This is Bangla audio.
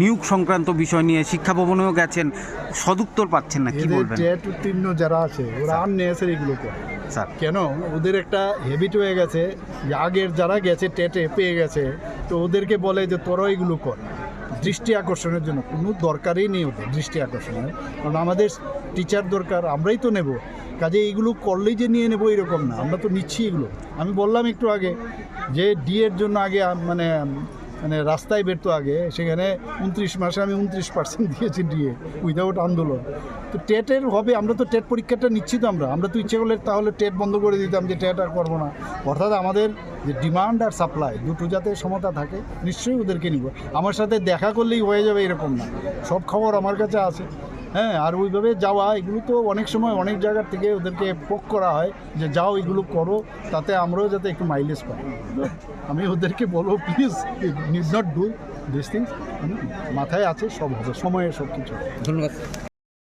নিয়োগ সংক্রান্ত বিষয় নিয়ে শিক্ষা ভবনেও গেছেন সদুত্তর পাচ্ছেন না কি বলবেন? টেট উত্তীর্ণ যারা আছে ওরা আর নেসের এগুলো করে। স্যার। কেন? ওদের একটা হ্যাবিট হয়ে গেছে যে আগের যারা গেছে টেটে পেয়ে গেছে তো ওদেরকে বলে যে তোরা এগুলো কর। দৃষ্টি আকর্ষণের জন্য কোনো দরকারই নেই ওদের দৃষ্টি আকর্ষণের। কারণ আমাদের টিচার দরকার আমরাই তো নেব। কাজে এইগুলো করলেই যে নিয়ে নেব এরকম না আমরা তো নিচ্ছি এগুলো। আমি বললাম একটু আগে যে ডি এর জন্য আগে মানে মানে রাস্তায় বেরতো আগে, সেখানে উনত্রিশ মাসে আমি উনত্রিশ পার্সেন্ট দিয়েছি ডিএ উইদাউট আন্দোলন। তো টেটের হবে, আমরা তো টেট পরীক্ষাটা নিচ্ছি তো আমরা। আমরা তো ইচ্ছে করলে তাহলে টেট বন্ধ করে দিতাম যে টেট আর করব না। অর্থাৎ আমাদের যে ডিমান্ড আর সাপ্লাই দুটো যাতে সমতা থাকে, নিশ্চয়ই ওদেরকে নিব। আমার সাথে দেখা করলেই হয়ে যাবে এরকম না। সব খবর আমার কাছে আছে। হ্যাঁ আর ওইভাবে যাওয়া, এগুলো তো অনেক সময় অনেক জায়গার থেকে ওদেরকে পোক করা হয় যে, যাও, এগুলো করো, তাতে আমরাও যাতে একটু মাইলেজ পাই। আমি ওদেরকে বলব প্লিজ নিজ নট ডু দিস থিংস মাথায় আছে, সব হবে, সময়ে সব কিছু ধন্যবাদ।